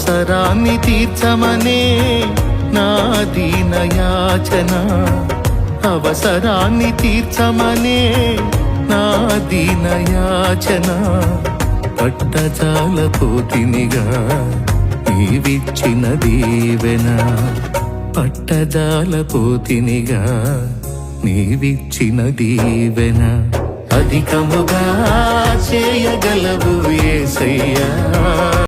అవసరాన్ని తీర్చమనే నా దీనయాచన అవసరాన్ని తీర్చమనే నా దీనయాచన యాచన. పట్టజాల నీవిచ్చిన దీవెన. పట్టజాల పోతినిగా నీవిచ్చిన దీవెన. అధికముగా చేయగలవు ఏసయ్యా.